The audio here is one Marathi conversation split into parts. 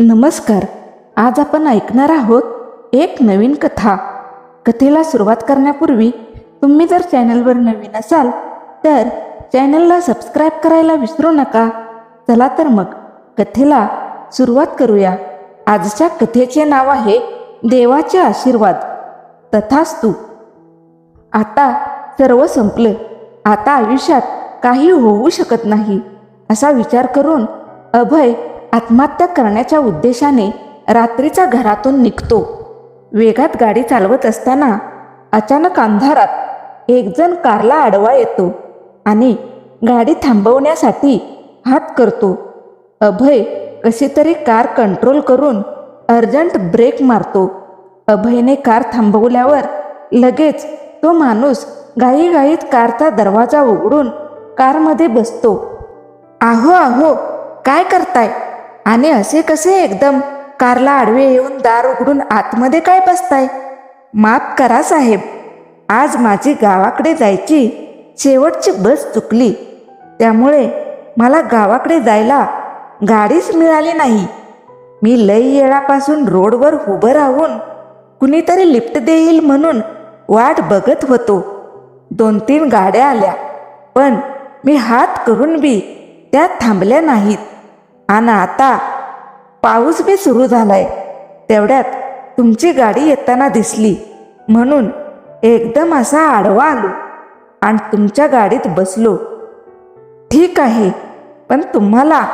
नमस्कार. आज आपण ऐकणार आहोत एक नवीन कथा. कथेला सुरुवात करण्यापूर्वी तुम्ही जर चॅनलवर नवीन असाल तर चॅनलला सबस्क्राईब करायला विसरू नका. चला तर मग कथेला सुरुवात करूया. आजच्या कथेचे नाव आहे देवाचे आशीर्वाद. तथास्तू आता सर्व संपलं. आता आयुष्यात काही होऊ शकत नाही असा विचार करून अभय आत्महत्या करण्याच्या उद्देशाने रात्रीच्या घरातून निघतो. वेगात गाडी चालवत असताना अचानक अंधारात एकजण कारला आडवा येतो आणि गाडी थांबवण्यासाठी हात करतो. अभय कशी तरी कार कंट्रोल करून अर्जंट ब्रेक मारतो. अभयने कार थांबवल्यावर लगेच तो माणूस घाईघाईत कारचा दरवाजा उघडून कारमध्ये बसतो. आहो आहो काय करताय? आणि असे कसे एकदम कारला आडवे येऊन दार उघडून आतमध्ये काय बसताय? माफ करा साहेब. आज माझी गावाकडे जायची शेवटची बस चुकली. त्यामुळे मला गावाकडे जायला गाडीच मिळाली नाही. मी लई येळापासून रोडवर उभं राहून कुणीतरी लिफ्ट देईल म्हणून वाट बघत होतो. दोन तीन गाड्या आल्या पण मी हात करून बी त्या थांबल्या नाहीत. आणि आता पाऊस बी सुरू झालाय. तेवढ्यात तुमची गाडी येताना दिसली. म्हणून एकदम असा आडवा आलो आणि तुमच्या गाडीत बसलो. ठीक आहे पण तुम्हाला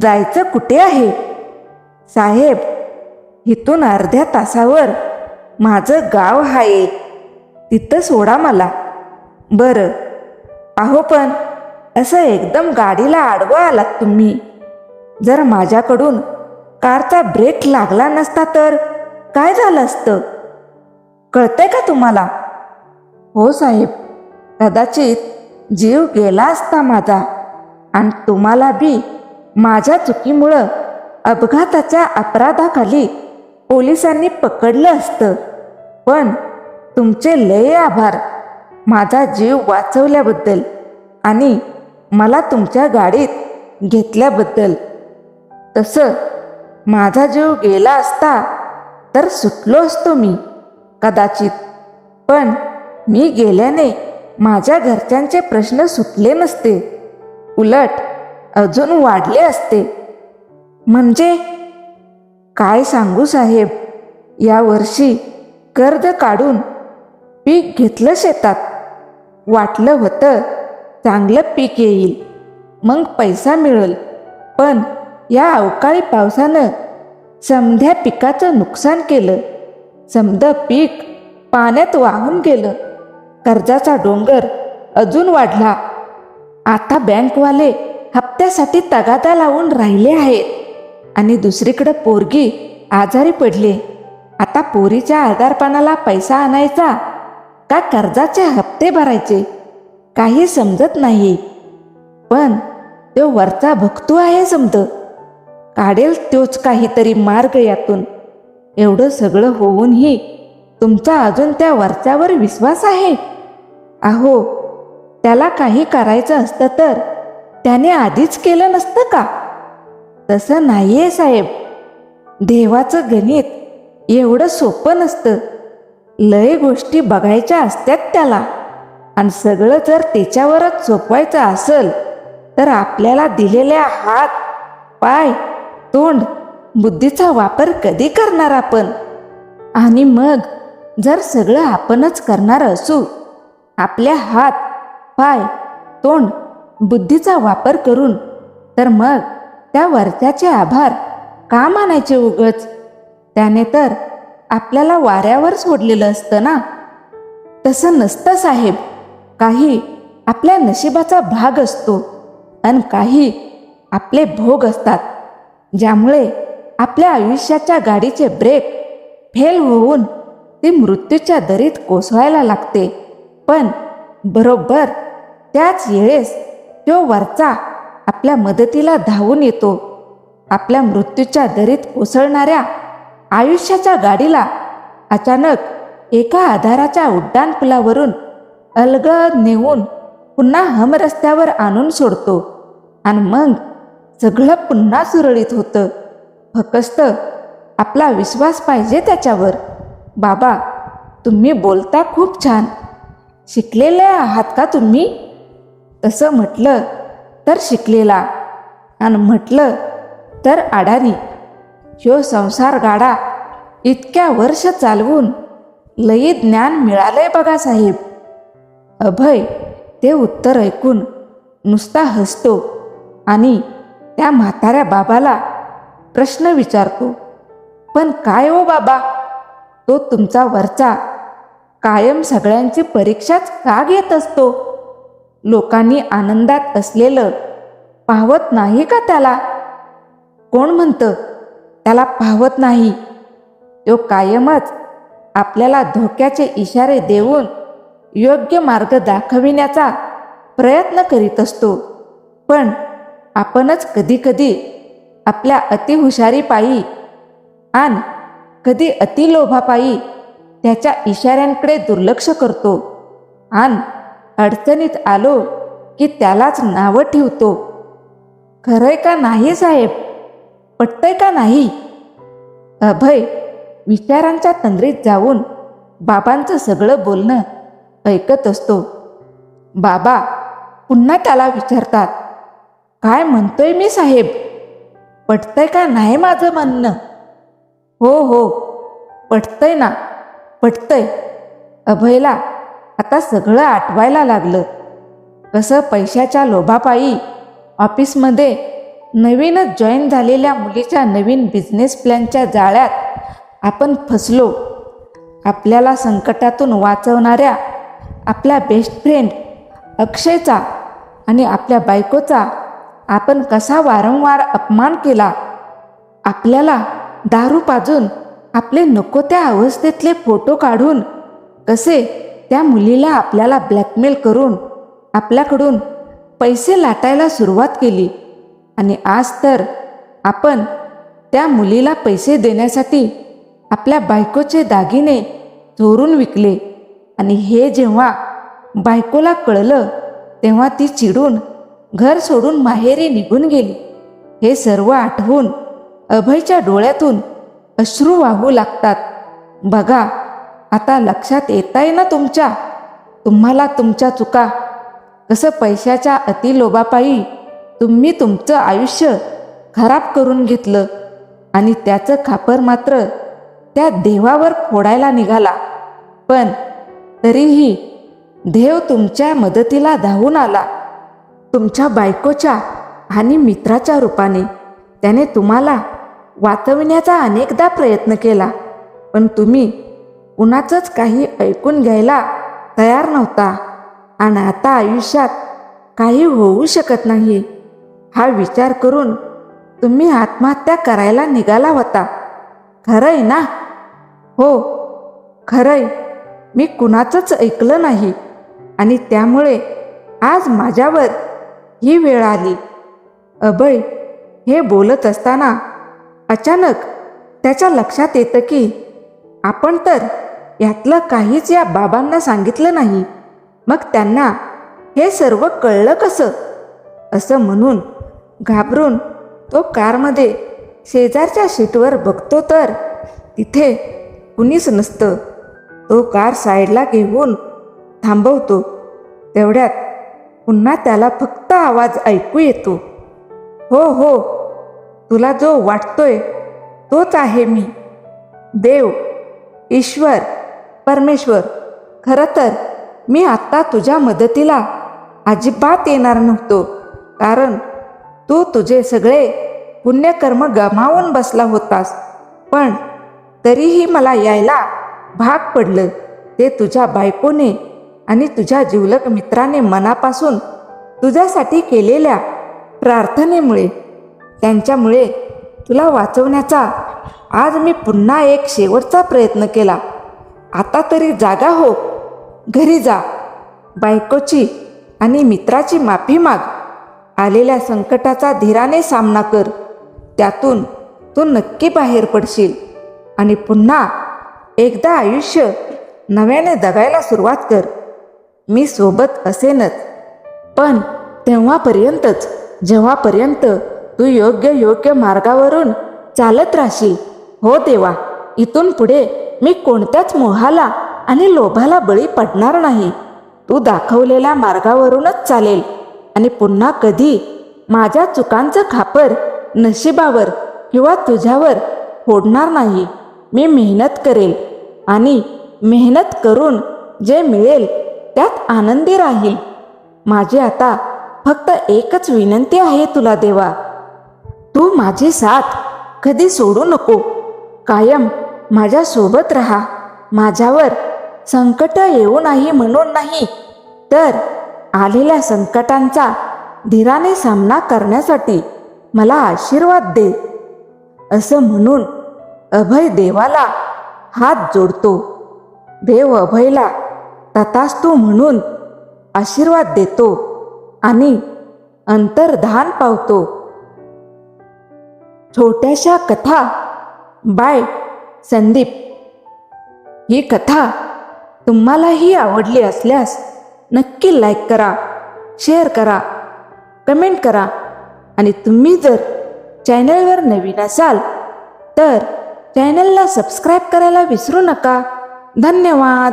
जायचं कुठे आहे? साहेब इथून अर्ध्या तासावर माझं गाव आहे. तिथं सोडा मला. बरं. अहो पण असं एकदम गाडीला आडवं आलात तुम्ही. जर माझ्याकडून कारचा ब्रेक लागला नसता तर काय झालं असतं? कळतंय का तुम्हाला? हो साहेब कदाचित जीव गेला असता माझा आणि तुम्हाला बी माझ्या चुकीमुळं अपघाताच्या अपराधाखाली पोलिसांनी पकडलं असतं. पण तुमचे लय आभार. माझा जीव वाचवल्याबद्दल आणि मला तुमच्या गाडीत घेतल्याबद्दल. तसं माझा जीव गेला असता तर सुटलो असतो मी कदाचित. पण मी गेल्याने माझ्या घरच्यांचे प्रश्न सुटले नसते. उलट अजून वाढले असते. म्हणजे? काय सांगू साहेब? या वर्षी कर्ज काढून पीक घेतलं शेतात. वाटलं होतं चांगलं पीक येईल मग पैसा मिळेल. पण या अवकाळी पावसानं समध्या पिकाचं नुकसान केलं. समद पीक पाण्यात वाहून गेलं. कर्जाचा डोंगर अजून वाढला. आता बँकवाले हप्त्यासाठी तगादा लावून राहिले आहेत. आणि दुसरीकडे पोरगी आजारी पडले. आता पोरीच्या आजारपणाला पैसा आणायचा का कर्जाचे हप्ते भरायचे? काही समजत नाही. पण तो वरचा भक्तू आहे समजं काढेल तोच काहीतरी मार्ग यातून. एवढं सगळं होऊनही तुमचा अजून त्या वरच्यावर विश्वास आहे? अहो त्याला काही करायचं असतं तर त्याने आधीच केलं नसतं का? तसं नाहीये साहेब. देवाचं गणित एवढं सोपं नसतं. लय गोष्टी बघायच्या असत्यात त्याला. आणि सगळं जर त्याच्यावरच सोपवायचं असेल तर आपल्याला दिलेल्या हात पाय तोंड बुद्धीचा वापर कधी करणार आपण? आणि मग जर सगळं आपणच करणार असू आपल्या हात पाय तोंड बुद्धीचा वापर करून तर मग त्या वरच्याचे आभार का मानायचे उगच? त्याने तर आपल्याला वाऱ्यावर सोडलेलं असतं ना? तसं नसतं साहेब. काही आपल्या नशिबाचा भाग असतो आणि काही आपले भोग असतात. ज्यामुळे आपल्या आयुष्याच्या गाडीचे ब्रेक फेल होऊन ती मृत्यूच्या दरीत कोसळायला लागते. पण बरोबर त्याच वेळेस तो वरचा आपल्या मदतीला धावून येतो. आपल्या मृत्यूच्या दरीत कोसळणाऱ्या आयुष्याच्या गाडीला अचानक एका आधाराच्या उड्डाणपुलावरून अलगद नेऊन पुन्हा हम रस्त्यावर आणून सोडतो. आणि मग सगळं पुन्हा सुरळीत होतं. फकस्त आपला विश्वास पाहिजे त्याच्यावर. बाबा तुम्ही बोलता खूप छान. शिकलेले आहात का तुम्ही? तसं म्हटलं तर शिकलेला. आणि म्हटलं तर अडाणी. ह्यो संसार गाडा इतक्या वर्ष चालवून लई ज्ञान मिळालंय बघा साहेब. अभय ते उत्तर ऐकून नुसता हसतो आणि त्या म्हाताऱ्या बाबाला प्रश्न विचारतो पण काय हो बाबा? तो तुमचा वरचा कायम सगळ्यांची परीक्षाच का घेत असतो? लोकांनी आनंदात असलेलं पाहवत नाही का त्याला? कोण म्हणतं त्याला पाहवत नाही. तो कायमच आपल्याला धोक्याचे इशारे देऊन योग्य मार्ग दाखविण्याचा प्रयत्न करीत असतो. पण आपणच कधीकधी आपल्या अतिहुशारीपायी आणि कधी अतिलोभापायी त्याच्या इशाऱ्यांकडे दुर्लक्ष करतो आणि अडचणीत आलो की त्यालाच नावं ठेवतो. खरंय का नाही साहेब? पटतंय का नाही? अभय विचारांच्या तंद्रीत जाऊन बाबांचं सगळं बोलणं ऐकत असतो. बाबा पुन्हा त्याला विचारतात. काय म्हणतोय मी साहेब? पटतंय का नाही माझं म्हणणं? हो हो. पटतंय ना. पटतंय. अभयला आता सगळं आठवायला लागलं. कसं पैशाच्या लोभापायी ऑफिसमध्ये नवीनच जॉईन झालेल्या मुलीच्या नवीन बिझनेस प्लॅनच्या जाळ्यात आपण फसलो. आपल्याला संकटातून वाचवणाऱ्या आपल्या बेस्ट फ्रेंड अक्षयचा आणि आपल्या बायकोचा आपण कसा वारंवार अपमान केला? आपल्याला दारू पाजून आपले नको त्या अवस्थेतले फोटो काढून कसे त्या मुलीला आपल्याला ब्लॅकमेल करून आपल्याकडून पैसे लाटायला सुरुवात केली. आणि आज तर आपण त्या मुलीला पैसे देण्यासाठी आपल्या बायकोचे दागिने चोरून विकले. आणि हे जेव्हा बायकोला कळलं तेव्हा ती चिडून घर सोडून माहेरी निघून गेली. हे सर्व आठवून अभयच्या डोळ्यातून अश्रू वाहू लागतात. बघा आता लक्षात येत आहे ना तुमच्या? तुम्हाला तुमच्या चुका. कसं पैशाच्या अतिलोभापायी तुम्ही तुमचं आयुष्य खराब करून घेतलं आणि त्याचं खापर मात्र त्या देवावर फोडायला निघाला. पण तरीही देव तुमच्या मदतीला धावून आला. तुमच्या बायकोच्या आणि मित्राच्या रूपाने त्याने तुम्हाला वाचविण्याचा अनेकदा प्रयत्न केला पण तुम्ही कुणाचंच काही ऐकून घ्यायला तयार नव्हता आणि आता आयुष्यात काही होऊ शकत नाही. हा विचार करून तुम्ही आत्महत्या करायला निघाला होता. खरंय ना? हो खरंय. मी कुणाचंच ऐकलं नाही आणि त्यामुळे आज माझ्यावर ही वेळ आली. अभय हे बोलत असताना अचानक त्याच्या लक्षात येतं की आपण तर यातलं काहीच या बाबांना सांगितलं नाही. मग त्यांना हे सर्व कळलं कसं? असं म्हणून घाबरून तो कारमध्ये शेजारच्या शीटवर बघतो तर तिथे कुणीच नसतं. तो कार साईडला घेऊन थांबवतो. तेवढ्यात पुन्हा त्याला फक्त आवाज ऐकू येतो. हो हो तुला जो वाटतोय तोच आहे मी. देव ईश्वर परमेश्वर खरं तर मी आत्ता तुझ्या मदतीला अजिबात येणार नव्हतो कारण तू तुझे सगळे पुण्यकर्म गमावून बसला होतास. पण तरीही मला यायला भाग पडलं. ते तुझ्या बायकोने आणि तुझ्या जिवलक मित्राने मनापासून तुझ्यासाठी केलेल्या प्रार्थनेमुळे त्यांच्यामुळे तुला वाचवण्याचा आज मी पुन्हा एक शेवटचा प्रयत्न केला. आता तरी जागा हो. घरी जा. बायकोची आणि मित्राची माफी माग. आलेल्या संकटाचा धीराने सामना कर. त्यातून तू नक्की बाहेर पडशील. आणि पुन्हा एकदा आयुष्य नव्याने जगायला सुरुवात कर. मी सोबत असेनच. पण तेव्हापर्यंतच जेव्हापर्यंत तू योग्य योग्य मार्गावरून चालत राहशील हो देवा इथून पुढे मी कोणत्याच मोहाला आणि लोभाला बळी पडणार नाही. तू दाखवलेल्या मार्गावरूनच चालेल आणि पुन्हा कधी माझ्या चुकांचं खापर नशिबावर किंवा तुझ्यावर फोडणार नाही. मी मेहनत करेल आणि मेहनत करून जे मिळेल त्यात आनंदी राहील. माझी आता फक्त एकच विनंती आहे तुला देवा. तू माझी साथ कधी सोडू नको. कायम माझ्या सोबत राहा. माझ्यावर संकट येऊ नाही म्हणून नाही तर आलेल्या संकटांचा धीराने सामना करण्यासाठी मला आशीर्वाद दे असं म्हणून अभय देवाला हात जोडतो. देव अभयला तथास्तू म्हणून आशीर्वाद देतो आणि अंतर्धान पावतो. छोट्याशा कथा बाय संदीप. ही कथा तुम्हालाही आवडली असल्यास नक्की लाईक करा शेअर करा कमेंट करा आणि तुम्ही जर चॅनलवर नवीन असाल तर चॅनलला सबस्क्राईब करायला विसरू नका. धन्यवाद!